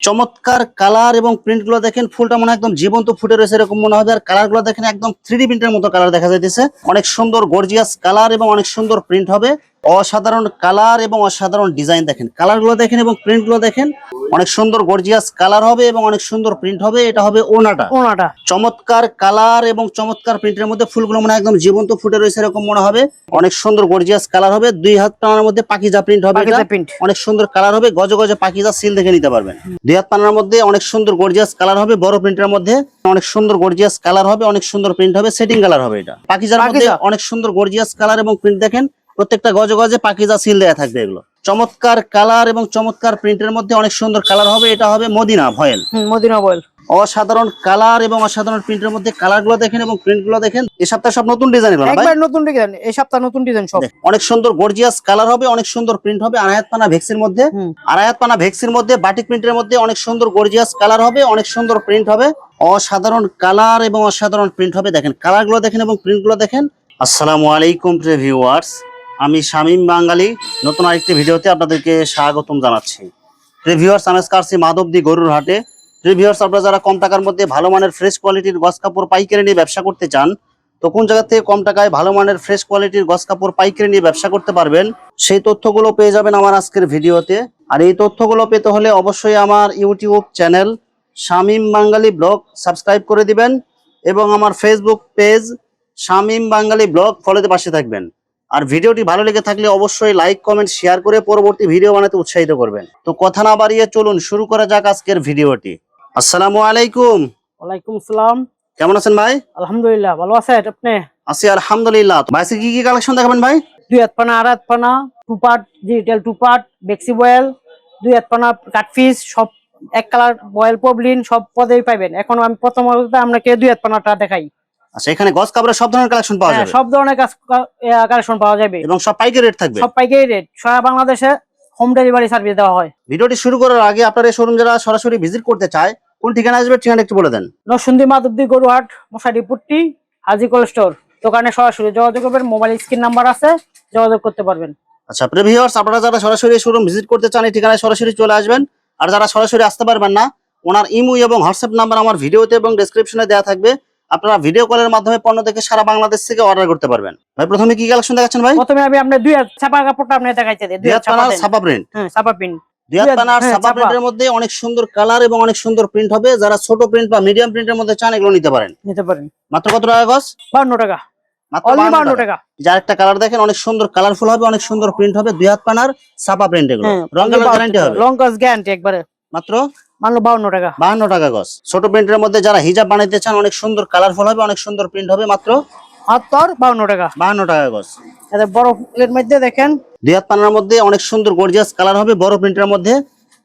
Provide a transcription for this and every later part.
চমৎকার কালার এবং প্রিন্টগুলো দেখেন, ফুলটা মনে একদম জীবন্ত ফুটে রয়েছে এরকম মনে হবে। আর কালারগুলো দেখেন একদম থ্রি প্রিন্টের মতো কালার দেখা যাইতেছে অনেক সুন্দর গর্জিয়াস কালার এবং অনেক সুন্দর প্রিন্ট হবে। অসাধারণ কালার এবং অসাধারণ ডিজাইন দেখেন। কালারগুলো দেখেন এবং প্রিন্টগুলো দেখেন। অনেক সুন্দর গর্জিয়াস কালার হবে এবং অনেক সুন্দর প্রিন্ট হবে। এটা হবে ওনাটা। ওনাটা। চমৎকার কালার এবং চমৎকার প্রিন্টের মধ্যে ফুলগুলো মনে একদম জীবন্ত ফুটে রয়েছে এরকম মনে হবে। অনেক সুন্দর গর্জিয়াস কালার হবে। দুই হাত টানার মধ্যে পাকিজা প্রিন্ট হবে এটা। অনেক সুন্দর কালার হবে। গজে গজে পাকিজা সিল দেখে নিতে পারবেন। দুই হাত পানার মধ্যে অনেক সুন্দর গর্জিয়াস কালার হবে বড় প্রিন্টের মধ্যে। অনেক সুন্দর গর্জিয়াস কালার হবে অনেক সুন্দর প্রিন্ট হবে। সেটিং কালার হবে এটা। পাকিজার মধ্যে অনেক সুন্দর গর্জিয়াস কালার এবং প্রিন্ট দেখেন। প্রত্যেকটা গজে গজে পাকিজা সিল দেয়া থাকবে এগুলো। চমৎকার কালার এবং চমৎকার প্রিন্টের মধ্যে অনেক সুন্দর কালার হবে এটা হবে মদিনা ভয়েল। মদিনা বয়েল অসাধারণ কালার এবং অসাধারণ প্রিন্টের মধ্যে কালারগুলো দেখেন এবং প্রিন্টগুলো দেখেন। এ সপ্তাহে সব নতুন ডিজাইন ভাই? একবার নতুন ডিজাইন এই সপ্তাহ নতুন ডিজাইন সব। অনেক সুন্দর গর্জিয়াস কালার হবে অনেক সুন্দর প্রিন্ট হবে আড়াইহাত পানা ভেক্সির মধ্যে। আড়াইহাত পানা ভেক্সির মধ্যে বাটিক প্রিন্টের মধ্যে অনেক সুন্দর গর্জিয়াস কালার হবে অনেক সুন্দর প্রিন্ট হবে। অসাধারণ কালার এবং অসাধারণ প্রিন্ট হবে দেখেন। কালারগুলো দেখেন এবং প্রিন্টগুলো দেখেন। আসসালামু আলাইকুম ভিউয়ার্স আমি শামীম বাঙালি। নতুন আরেকটি ভিডিওতে আপনাদেরকে স্বাগতম জানাচ্ছি। রিভিউয়ার্স আমি আসছি মাধবদী গরুর হাটে। রিভিউয়ার্স আপনারা যারা কম টাকার মধ্যে ভালো মানের ফ্রেশ কোয়ালিটির গস কাপড়, পাইকারি নিয়ে ব্যবসা করতে চান, তো কোন জায়গা থেকে কম টাকায় ভালো মানের ফ্রেশ কোয়ালিটির গস কাপড়, পাইকারি নিয়ে ব্যবসা করতে পারবেন, সেই তথ্যগুলো পেয়ে যাবেন আমার আজকের ভিডিওতে। আর এই তথ্যগুলো পেতে হলে অবশ্যই আমার YouTube channel Shamim Bangali blog subscribe করে দিবেন এবং আমার Facebook page Shamim Bangali blog ফলোতে পাশে থাকবেন। আর ভিডিওটি ভালো লেগে থাকলে অবশ্যই লাইক কমেন্ট শেয়ার করে পরবর্তী ভিডিও বানাতে উৎসাহিত করবেন। তো কথা না বাড়িয়ে চলুন শুরু করা যাক আজকের ভিডিওটি। আসসালামু আলাইকুম। ওয়ালাইকুম আসসালাম। কেমন আছেন ভাই? আলহামদুলিল্লাহ ভালো আছেন আপনি? আছি আলহামদুলিল্লাহ। ভাই কি কি কালেকশন দেখাবেন ভাই? দুই হাত পানা আড়াই হাত পানা two part digital two part বেক্সি boil দুই হাত পানা কাটফিস সব এক কালার বয়েল পবলিন সব পদেই পাবেন এখন আমি প্রথম অবস্থায় আপনাকে দুই হাত পানাটা দেখাই। আচ্ছা এখানে গস কাপড়ের সব ধরনের কালেকশন পাওয়া হ্যাঁ, যাবে? সব ধরনের কালেকশন পাওয়া যাবে। এবং সব পাইকারি রেট থাকবে? সব পাইকারি রেট সারা বাংলাদেশে হোম ডেলিভারি সার্ভিস দেওয়া হয়। ভিডিওটি শুরু করার আগে আপনার এই শোরুম যারা সরাসরি ভিজিট করতে চায় কোন ঠিকানা আসবে ঠিকানা একটু বলে দেন। নরসুন্দি মাধবদী গরুহাট মশারি পুট্টি হাজিকল স্টোর দোকানে সরাসরি যোগাযোগ করবেন মোবাইল স্ক্রিন নাম্বার আছে যোগাযোগ করতে পারবেন। আচ্ছা প্রিভিউয়ার্স আপনারা যারা সরাসরি শোরুম ভিজিট করতে চান এই ঠিকানায় সরাসরি চলে আসবেন। আর যারা সরাসরি আসতে পারবেন না ওনার ইমো এবং হোয়াটসঅ্যাপ নাম্বার আমার ভিডিওতে এবং ডেসক্রিপশনে দেওয়া থাকবে। আপনারা ভিডিও কলের মাধ্যমে পণ্য দেখে সারা বাংলাদেশ থেকে অর্ডার করতে পারবেন। ভাই প্রথমে কি কালেকশন দেখাচ্ছেন ভাই? প্রথমে আমি আপনার দুই হাত ছাপা কাপড়টা আপনি দেখাইতে দিই। দুই হাত ছাপা ছাপা প্রিন্ট। হ্যাঁ ছাপা পানার হ্যাঁ, মধ্যে অনেক সুন্দর কালার এবং অনেক সুন্দর প্রিন্ট হবে। যারা ছোট প্রিন্ট বা মিডিয়াম প্রিন্টের মধ্যে চান এগুলো নিতে পারেন। নিতে পারেন। মাত্র কত টাকা গজ বান্ন টাকা। মাত্র অনলি 52 বান্ন টাকা। টাকা। যার একটা কালার দেখেন অনেক সুন্দর কালারফুল হবে অনেক সুন্দর প্রিন্ট হবে। দুই হাত পানার ছাপা প্রিন্ট এগুলো। হ্যাঁ রং গ্যারান্টি হবে। লং গ্যারান্টি একবারে। মাত্র বাউন্ন টাকা। বাহান্ন টাকা গজ। ছোট প্রিন্টের মধ্যে যারা হিজাব বানাইতে চান অনেক সুন্দর কালারফুল হবে অনেক সুন্দর প্রিন্ট হবে মাত্র মাত্র বাউন্ন টাকা। বাহান্ন টাকা গজ। এতে বড় ফুলের মধ্যে দেখেন। দুই হাত পানার মধ্যে অনেক সুন্দর গর্জিয়াস কালার হবে বড় প্রিন্টের মধ্যে।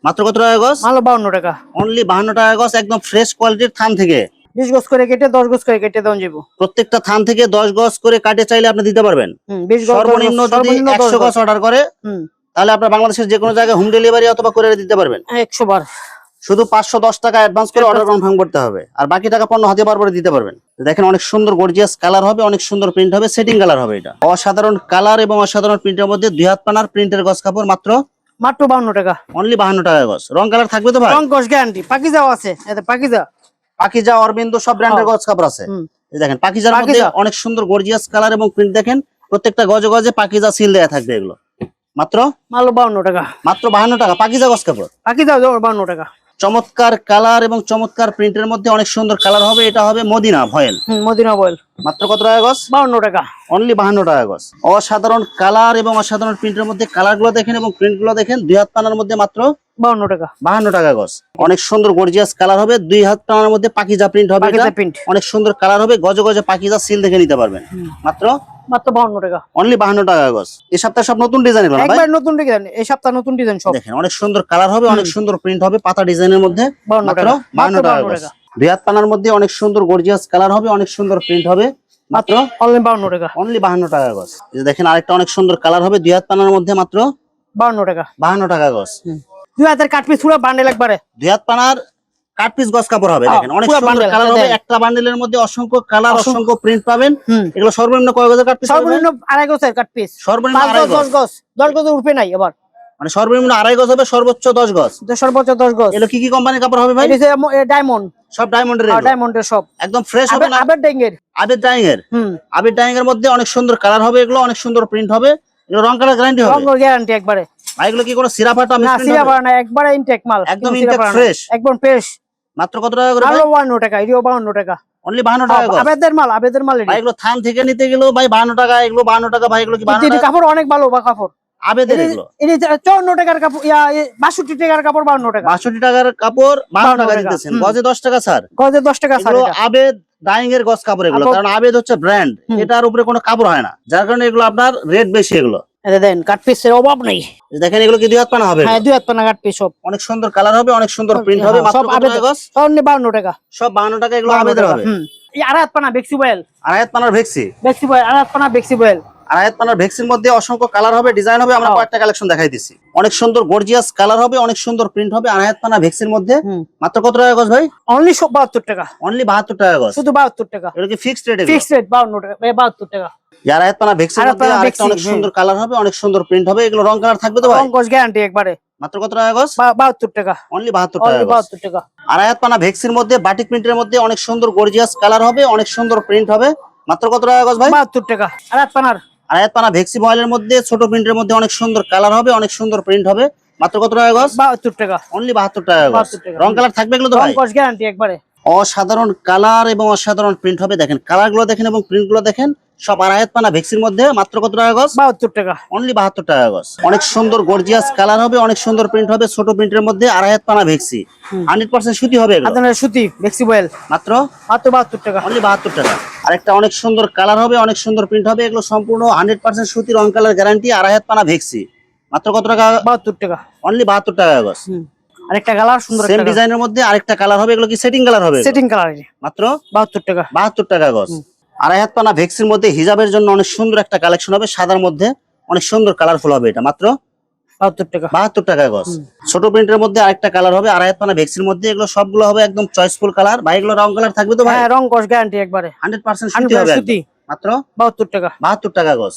মাত্র কত টাকা গজ? মানলো বাউন্ন টাকা। অনলি বাহান্ন টাকা গজ একদম ফ্রেশ কোয়ালিটির থান থেকে। বিশ গজ করে কেটে দশ গজ করে কেটে দেওয়া যাব। প্রত্যেকটা থান থেকে দশ গজ করে কাটে চাইলে আপনি দিতে পারবেন। বিশ গজ সর্বনিম্ন যদি একশো গজ। অর্ডার করে হুম। তাহলে আপনার বাংলাদেশের যে কোনো জায়গায় হোম ডেলিভারি অথবা করে দিতে পারবেন। একশো বার। শুধু পাঁচশো দশ টাকা অ্যাডভান্স করে অর্ডার কনফার্ম করতে হবে। আর বাকি টাকা পণ্য হাতে পাওয়ার দিতে পারবেন। দেখেন অনেক সুন্দর গর্জিয়াস কালার হবে অনেক সুন্দর প্রিন্ট হবে সেটিং কালার হবে এটা। অসাধারণ কালার এবং অসাধারণ প্রিন্টের মধ্যে দুই হাত পানার প্রিন্টের গছ কাপড় মাত্র মাত্র বাহান্ন টাকা। অনলি বাহান্ন টাকা গছ। রং কালার থাকবে তো ভাই? রং গজ গ্যারান্টি পাকিজাও আছে এতে পাকিজা। পাকিজা অরবিন্দ সব ব্র্যান্ডের গছ কাপড় আছে। দেখেন পাকিজার মধ্যে অনেক সুন্দর গর্জিয়াস কালার এবং প্রিন্ট দেখেন প্রত্যেকটা গজে গজে পাকিজা সিল দেয়া থাকবে এগুলো। মাত্র মানলো বাউন্ন টাকা। মাত্র বাহান্ন টাকা পাকিজা গছ কাপড়। পাকিজাও বাহান্ন টাকা। চমৎকার কালার এবং চমৎকার প্রিন্টের মধ্যে অনেক সুন্দর কালার হবে। এটা হবে মদিনা ভয়েল। মদিনা ভয়েল। মাত্র কত টাকা গজ? বাউন্ন টাকা। অনলি বাহান্ন টাকা গজ। অসাধারণ কালার এবং অসাধারণ প্রিন্টের মধ্যে কালারগুলো দেখেন এবং প্রিন্টগুলো দেখেন। দুই হাত পানার মধ্যে মাত্র বাউন্ন টাকা। বাহান্ন টাকা গজ। অনেক সুন্দর গর্জিয়াস কালার হবে। দুই হাত পানার মধ্যে পাকিজা প্রিন্ট হবে এটা। অনেক সুন্দর কালার হবে। গজে গজে পাকিজা সিল দেখে নিতে পারবেন। মাত্র? মাত্র বাউন্ন টাকা। অনলি বাহান্ন টাকা গজ। এই সপ্তাহে সব নতুন ডিজাইন ভাই? নতুন ডিজাইন এই সপ্তাহ নতুন ডিজাইন সব। দেখেন অনেক সুন্দর কালার হবে অনেক সুন্দর প্রিন্ট হবে পাতা ডিজাইনের মধ্যে। মাত্র টাকা। গজ। দুই হাত পানার মধ্যে অনেক সুন্দর গর্জিয়াস কালার হবে অনেক সুন্দর প্রিন্ট হবে। মাত্র অনলি বাউন্ন টাকা। অনলি বাহান্ন টাকা গজ। দেখেন আরেকটা অনেক সুন্দর কালার হবে। দুই হাত পানার মধ্যে মাত্র বাউন্ন টাকা। বাহান্ন টাকা গজ। দুই হাজার কাঠ পিস পুরো বান্ডেল একবারে। দুই হাত পানার কাট পিস গজ কাপড় হবে হ্যাঁ, দেখেন অনেক সুন্দর কালার হবে। একটা বান্ডেলের মধ্যে অসংখ্য কালার অসংখ্য- প্রিন্ট পাবেন। এগুলো সর্বনিম্ন কয় গজের কাট পিস সর্বনিম্ন আড়াই গজের কাঠ পিস সর্বনিম্ন পাঁচ আড়াই গজ গজ। দশ গজ উঠবে নাই আবার মানে সর্বনিম্ন আড়াই গজ হবে সর্বোচ্চ দশ গজ। সর্বোচ্চ দশ গজ। এগুলো কি কি কোম্পানির কাপড় হবে ভাই? ডায়মন্ড সব ডায়মন্ডের ডায়মন্ডের সব। একদম ফ্রেশ হবে না? আবার ডেঙ্গের আবির ডাইং এর হুম। আবির ডাইং এর মধ্যে অনেক সুন্দর কালার হবে এগুলো অনেক সুন্দর প্রিন্ট হবে। এগুলো রং কালার গ্যারান্টি হবে? রঙ গ্যারান্টি একবারে। আর এগুলো কি কোনো সিরাফাটা না সিরা পারা না একবারে ইনটেক মাল। একদম না। fresh। একদম ফ্রেশ মাত্র কত টাকা করে আরও বাউন্ন টাকা এটিও বাউন্ন টাকা। অনলি বাহান্ন টাকা গজ? আবেদের মাল আবেদের মাল ভাই এগুলো থান থেকে নিতে গেলেও ভাই বাহান্ন টাকা এগুলো বাহান্ন টাকা ভাই এগুলো কি বাহান্ন এটি টাকা? কাপড় অনেক ভালো বা কাপড়? আবেদের এগুলো। এটি চুয়ান্ন টাকার কাপড় ইয়া বাষট্টি টাকার কাপড় বাউন্ন টাকা। বাষট্টি টাকার কাপড় বাহান্ন 52 টাকা দিতেছেন। গজে দশ টাকা স্যার। গজে দশ টাকা ছাড় এগুলো আবেদ ডাইং এর গজ কাপড় এগুলো। কারণ আবেদ হচ্ছে ব্র্যান্ড এটার উপরে কোনো কাপড় হয় না। যার কারণে এগুলো আপনার রেট বেশি এগুলো। দেন কাট পিসের অভাব নেই। দেখেন এগুলো কি দুই হাত পানা হবে? হ্যাঁ দুই হাত পানা কাট পিস সব। অনেক সুন্দর কালার হবে অনেক সুন্দর প্রিন্ট হবে হ্যাঁ, সব টাকা সব বাহান্ন টাকা। এগুলো 52 আবেদের টাকা, হবে? হুম। এই আড়াই হাত পানা বেক্সি বয়েল আড়াই হাত পানার ভেক্সি বেক্সি বয়েল আড়াই হাত পানা বেক্সি বয়েল আড়াই হাত পানার ভেক্সির মধ্যে অসংখ্য কালার হবে ডিজাইন হবে আমরা হ্যাঁ। কয়েকটা কালেকশন দেখাই দিচ্ছি অনেক সুন্দর গর্জিয়াস কালার হবে অনেক সুন্দর প্রিন্ট হবে আড়াই হাত পানা ভেক্সির মধ্যে। মাত্র কত টাকা গজ ভাই? অনলি সব বাহাত্তর টাকা। অনলি বাহাত্তর টাকা গজ? শুধু বাহাত্তর টাকা। এটা কি ফিক্সড রেট ফিক্সড রেট বাউন্ন টাকা এ বাহাত্তর টাকা। ভেক্সি, অনেক সুন্দর কালার হবে অনেক সুন্দর প্রিন্ট হবে এগুলো রং কালার থাকবে তো ভাই? অঙ্কশ গ্যারান্টি একবারে। মাত্র কত টাকা গজ? অনলি বাহাত্তর টাকা। আড়াই হাত পানা ভেক্সির মধ্যে বাটিক প্রিন্টের মধ্যে অনেক সুন্দর গর্জিয়াস কালার হবে অনেক সুন্দর প্রিন্ট হবে। মাত্র কত টাকা গজ ভাই? বাহাত্তর টাকা। আড়াই হাত পানার আড়াই পানা ভেক্সি বয়েলের মধ্যে ছোট প্রিন্টের মধ্যে অনেক সুন্দর কালার হবে অনেক সুন্দর প্রিন্ট হবে। মাত্র কত টাকা গজ? বাহাত্তর টাকা। অনলি বাহাত্তর টাকা গজ। রং কালার থাকবে এগুলো তো ভাই? অঙ্কশ গ্যারান্টি একবারে। অসাধারণ কালার এবং অসাধারণ প্রিন্ট হবে দেখেন। কালারগুলো দেখেন এবং প্রিন্টগুলো দেখেন। সব আড়াই হাত পানা ভেক্সির মধ্যে মাত্র কত টাকা গজ? বাহাত্তর টাকা। অনলি বাহাত্তর টাকা গজ। অনেক সুন্দর গর্জিয়াস কালার হবে অনেক সুন্দর প্রিন্ট হবে ছোট প্রিন্টের মধ্যে আড়াইয়াত পানা ভেক্সি হুম। হান্ড্রেড পার্সেন্ট সুতি হবে আপনার সুতি বেক্সি বয়েল। মাত্র? মাত্র বাহাত্তর টাকা। অনলি বাহাত্তর টাকা। আরেকটা অনেক সুন্দর কালার হবে অনেক সুন্দর প্রিন্ট হবে এগুলো সম্পূর্ণ হান্ড্রেড পার্সেন্ট সুতি রং কালার গ্যারান্টি আড়াই হাত পানা ভেক্সি মাত্র কত টাকা? বাহাত্তর টাকা। অনলি বাহাত্তর টাকা গজ। আরেকটা কালার সুন্দর সেম ডিজাইনের মধ্যে আরেকটা কালার হবে এগুলো কি সেটিং কালার হবে সেটিং কালার মাত্র? বাহাত্তর টাকা। বাহাত্তর টাকা গজ। আড়াই হাত পানা ভেক্সির মধ্যে হিজাবের জন্য অনেক সুন্দর একটা কালেকশন হবে। সাদার মধ্যে অনেক সুন্দর কালারফুল হবে এটা। মাত্র বাহাত্তর টাকা। বাহাত্তর টাকা গজ। ছোট প্রিন্টের মধ্যে আরেকটা কালার হবে আড়াই হাত পানা ভেক্সির মধ্যে। এগুলো সবগুলো হবে একদম চয়েসফুল কালার ভাই এগুলো রং কালার থাকবে তো ভাই? হ্যাঁ রং কস গ্যারান্টি একবারে। হান্ড্রেড পার্সেন্ট সুতি হবে মাত্র বাহাত্তর টাকা। বাহাত্তর টাকা গজ।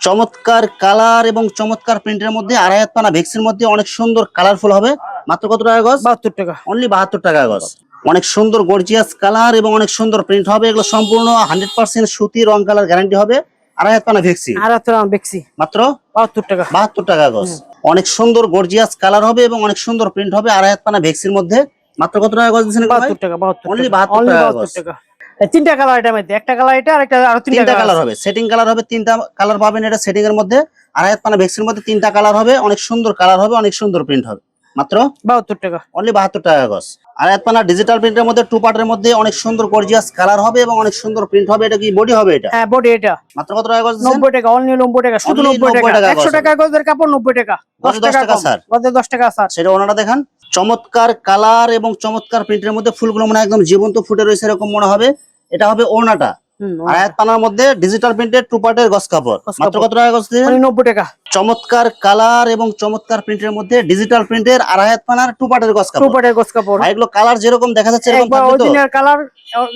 চমৎকার কালার এবং চমৎকার প্রিন্টের মধ্যে আড়াই হাত পানা ভেক্সির মধ্যে অনেক সুন্দর কালারফুল হবে। মাত্র কত টাকা গজ? বাহাত্তর টাকা। অনলি বাহাত্তর টাকা গজ। অনেক সুন্দর গর্জিয়াস কালার এবং অনেক সুন্দর প্রিন্ট হবে। এগুলো সম্পূর্ণ হান্ড্রেড পার্সেন্ট সুতি রং কালার গ্যারান্টি হবে। আড়াই হাত পানা ভেক্সি? হাতে মাত্র? বাহাত্তর টাকা। বাহাত্তর টাকা গজ। অনেক সুন্দর গর্জিয়াস কালার হবে এবং অনেক সুন্দর প্রিন্ট হবে আড়াই হাত পানা ভেক্সির মধ্যে। মাত্র কত টাকা গজ দিচ্ছেন বাহাত্তর টাকা বাহাত্তর টাকা 72 Only টাকা। 72 গজ। টাকা। এই তিনটা কালার মধ্যে একটা কালার এটা আর একটা আরও তিনটা তিনটা কালার কালার হবে। সেটিং কালার হবে তিনটা কালার পাবেন এটা সেটিং এর মধ্যে। আড়াই হাত পানা ভেক্সির মধ্যে তিনটা কালার হবে। অনেক সুন্দর কালার হবে অনেক সুন্দর প্রিন্ট হবে। মাত্র? বাহাত্তর টাকা। অনলি বাহাত্তর টাকা গজ আড়াই হাত পানা ডিজিটাল প্রিন্টের মধ্যে টু পার্টের মধ্যে অনেক সুন্দর গর্জিয়াস কালার হবে এবং অনেক সুন্দর প্রিন্ট হবে। এটা কি বডি হবে এটা? হ্যাঁ বডি এটা। মাত্র কত টাকা গজ দিচ্ছেন? নব্বই টাকা অনলি নব্বই টাকা শুধু Only নব্বই 90 টাকা। টাকা একশো গজ। টাকা গজের কাপড় নব্বই টাকা। দশ 10 টাকা ছাড়। গজে দশ টাকা স্যার সেটা ওনারা দেখান। চমৎকার কালার এবং চমৎকার প্রিন্টের মধ্যে ফুলগুলো মনে হয় একদম জীবন্ত ফুটে রয়েছে এরকম মনে হবে। এটা হবে ওনাটা হাত পানার মধ্যে ডিজিটাল প্রিন্টের টু পার্টের গজ কাপড়। মাত্র কত টাকা গজ নব্বই টাকা। চমৎকার কালার এবং চমৎকার প্রিন্টের মধ্যে ডিজিটাল প্রিন্টের আড়াই হাত পানার টু পার্টের টু কাপড়। পাটের গজ কাপড়। ভাই এগুলো কালার যেরকম দেখা যাচ্ছে এরকম অরিজিনাল কালার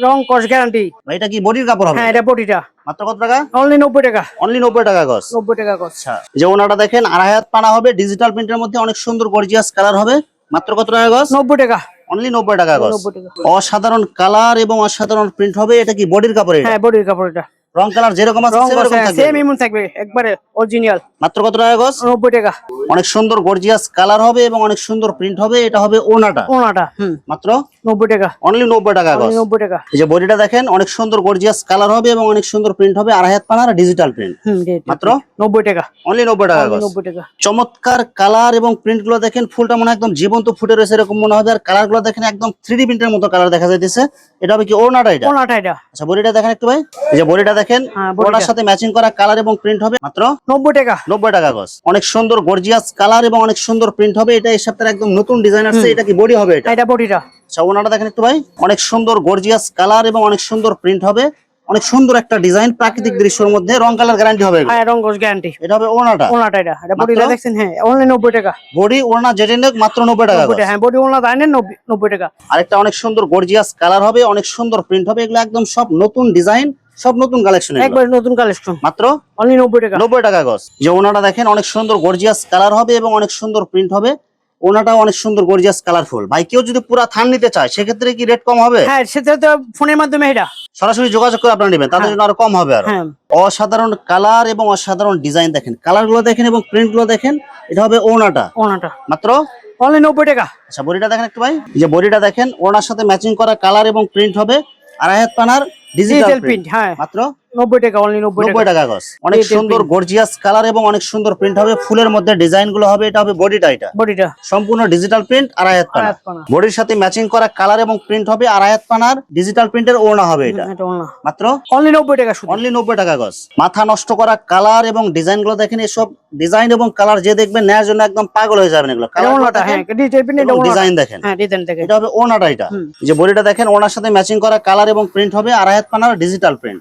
রং কস গ্যারান্টি ভাই এটা কি বডির কাপড় হবে? হ্যাঁ এটা বডিটা। মাত্র কত টাকা? অনলি নব্বই টাকা। অনলি নব্বই টাকা গজ নব্বই টাকা গজ আচ্ছা যে ওনাটা দেখেন আড়াই হাত পানা হবে ডিজিটাল প্রিন্টের মধ্যে অনেক সুন্দর গর্জিয়াস কালার হবে। মাত্র কত টাকা গজ নব্বই টাকা। অনলি নব্বই টাকা গজ। অসাধারণ কালার এবং অসাধারণ প্রিন্ট হবে এটা কি বডির কাপড় এটা হ্যাঁ বডির কাপড় এটা। রং কালার যেরকম আছে সেরকম থাকবে। সেম এমন থাকবে একবারে অরিজিনাল মাত্র কত টাকা টাকা। অনেক সুন্দর গর্জিয়াস কালার হবে এবং অনেক সুন্দর প্রিন্ট হবে। এটা হবে ওনাটা। ওনাটা হুম। মাত্র? নব্বই টাকা। অনলি নব্বই টাকা টাকা। এই যে বডিটা দেখেন অনেক সুন্দর গর্জিয়াস কালার হবে এবং অনেক সুন্দর প্রিন্ট হবে। হাত পানার ডিজিটাল প্রিন্ট মাত্র? জি। নব্বই টাকা। অনলি নব্বই টাকা টাকা। চমৎকার কালার এবং প্রিন্টগুলো দেখেন ফুলটা মনে হয় একদম জীবন্ত ফুটে রয়েছে এরকম মনে হবে। আর কালারগুলো দেখেন একদম থ্রি ডি প্রিন্টের মতো কালার দেখা যাইতেছে। এটা হবে কি ওনাটা এটা? ওনাটা এটা। আচ্ছা বডিটা দেখেন একটু ভাই। এই যে বডিটা দেখেন হ্যাঁ, বডিটা। ওনার সাথে ম্যাচিং করা কালার এবং প্রিন্ট হবে মাত্র নব্বই টাকা। নব্বই টাকা গজ। অনেক সুন্দর গর্জিয়াস কালার এবং অনেক সুন্দর প্রিন্ট হবে। এটা এই একদম নতুন ডিজাইন আসছে। এটা কি বডি হবে এটা? বডিটা। আচ্ছা ওনাটা দেখেন একটু ভাই। অনেক সুন্দর গর্জিয়াস কালার এবং অনেক সুন্দর প্রিন্ট হবে। অনেক সুন্দর একটা ডিজাইন প্রাকৃতিক দৃশ্যের মধ্যে। রং কালার গ্যারান্টি হবে হ্যাঁ রং গ্যারান্টি এটা হবে ওনাটা। ওনাটা এটা। এটা বডিটা দেখছেন হ্যাঁ অনলি টাকা। বডি ওনা যেটা নেক মাত্র নব্বই টাকা হ্যাঁ বডি ওনা টাকা। আরেকটা অনেক সুন্দর গর্জিয়াস কালার হবে অনেক সুন্দর প্রিন্ট হবে। এগুলো একদম সব নতুন ডিজাইন সব নতুন কালেকশন একবার নতুন কালেকশন মাত্র অনলি নব্বই টাকা। নব্বই টাকা গজ। যে ওনাটা দেখেন অনেক সুন্দর গর্জিয়াস কালার হবে এবং অনেক সুন্দর প্রিন্ট হবে। ওনাটাও অনেক সুন্দর গর্জিয়াস কালারফুল ভাই কেউ যদি পুরা থান নিতে চায় সেক্ষেত্রে কি রেট কম হবে? হ্যাঁ সেটা তো ফোনের মাধ্যমে এটা। সরাসরি যোগাযোগ করে আপনারা নেবেন তাদের জন্য আরও কম হবে আর। হ্যাঁ। অসাধারণ কালার এবং অসাধারণ ডিজাইন দেখেন। কালারগুলো দেখেন এবং প্রিন্টগুলো দেখেন এটা হবে ওনাটা। ওনাটা। মাত্র? অনলি নব্বই টাকা। আচ্ছা বডিটা দেখেন একটু ভাই। যে বডিটা দেখেন ওনার সাথে ম্যাচিং করা কালার এবং প্রিন্ট হবে। আড়াই হাত পানার ডিজিটাল প্রিন্ট হ্যাঁ। মাত্র নব্বই টাকা অনলি নব্বই নব্বই টাকা। টাকা গজ। অনেক সুন্দর গর্জিয়াস কালার এবং অনেক সুন্দর প্রিন্ট হবে। ফুলের মধ্যে ডিজাইনগুলো হবে এটা হবে বডিটা এটা। বডিটা। সম্পূর্ণ ডিজিটাল প্রিন্ট আয়াত পানা। বডির সাথে ম্যাচিং করা কালার এবং প্রিন্ট হবে পানার ডিজিটাল প্রিন্টের ওড়না হবে এটা। মাত্র? অনলি নব্বই টাকা অনলি নব্বই টাকা গজ। মাথা নষ্ট করা কালার এবং ডিজাইনগুলো দেখেন এসব ডিজাইন এবং কালার যে দেখবেন নেওয়ার জন্য একদম পাগল হয়ে যাবেন এগুলো। হ্যাঁ ডিজাইন দেখেন। হ্যাঁ ডিজাইন থেকে এটা হবে ওনাটা এটা। যে বডিটা দেখেন ওনার সাথে ম্যাচিং করা কালার এবং প্রিন্ট হবে আড়াই হাত পানার ডিজিটাল প্রিন্ট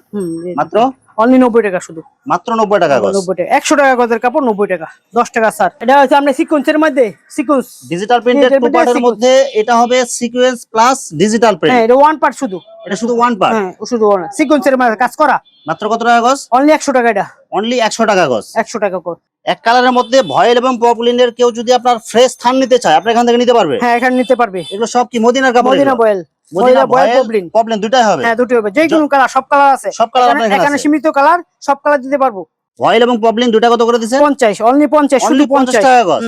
মাত্র? অনলি নব্বই টাকা শুধু। মাত্র নব্বই টাকা গজ। নব্বই টাকা। একশো টাকা গজের কাপড় নব্বই টাকা। দশ টাকা স্যার এটা হচ্ছে আমরা সিকোয়েন্সের মধ্যে সিকোয়েন্স ডিজিটাল প্রিন্টের টু পার্টের মধ্যে এটা হবে সিকোয়েন্স প্লাস ডিজিটাল হ্যাঁ এটা ওয়ান পার্ট শুধু। এটা শুধু ওয়ান পার্ট হ্যাঁ শুধু সিকোয়েন্সের মধ্যে কাজ করা। মাত্র কত টাকা গজ? অনলি একশো টাকা এটা। অনলি একশো টাকা গজ। একশো টাকা কর। এক কালারের মধ্যে ভয়েল এবং পপুলিনের কেউ যদি আপনার ফ্রেশ থান নিতে চায় আপনার এখান থেকে নিতে পারবে? হ্যাঁ এখানে নিতে পারবে। এগুলো সব কি মদিনার কাপড় মদিনা ভয়েল। দুটাই হবে। হ্যাঁ হবে। যে কোনো কালার সব কালার আছে। সব কালার এখানে- সীমিত কালার সব কালার দিতে পারব। এবং দুটা কত করে দিছে? অনলি শুধু টাকা গজ।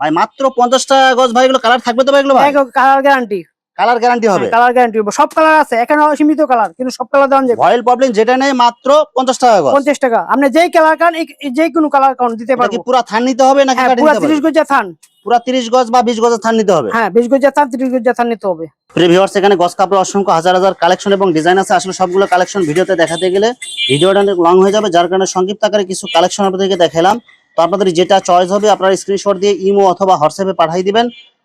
ভাই মাত্র পঞ্চাশ টাকা গজ ভাই এগুলো কালার থাকবে তো ভাই এগুলো ভাই? কালার গ্যারান্টি কালার গ্যারান্টি হবে। কালার গ্যারান্টি হবে। সব কালার আছে এখানে সীমিত কালার কিন্তু সব কালার দেওয়া যাবে। ভয়েল প্রবলেম যেটা নেই মাত্র পঞ্চাশ টাকা গজ। পঞ্চাশ টাকা। আপনি যেই কালার কান যে কোনো কালার কাউন্ট দিতে পারবেন পুরা থান নিতে হবে নাকি কাটিং পুরো নিতে তিরিশ গজা থান। পুরা তিরিশ গজ বা বিশ গজের থান নিতে হবে। হ্যাঁ বিশ গজা থান তিরিশ গজা থান নিতে হবে। প্রিভিউয়ার্স এখানে গস কাপড় অসংখ্য হাজার হাজার কালেকশন এবং ডিজাইন আছে। আসলে সবগুলো কালেকশন ভিডিওতে দেখাতে গেলে ভিডিওটা অনেক লং হয়ে যাবে যার কারণে সংক্ষিপ্ত আকারে কিছু কালেকশন আপনাদেরকে দেখালাম। তো আপনাদের যেটা চয়েস হবে আপনারা স্ক্রিনশট দিয়ে ইমো অথবা হোয়াটসঅ্যাপে পাঠিয়ে দিবেন।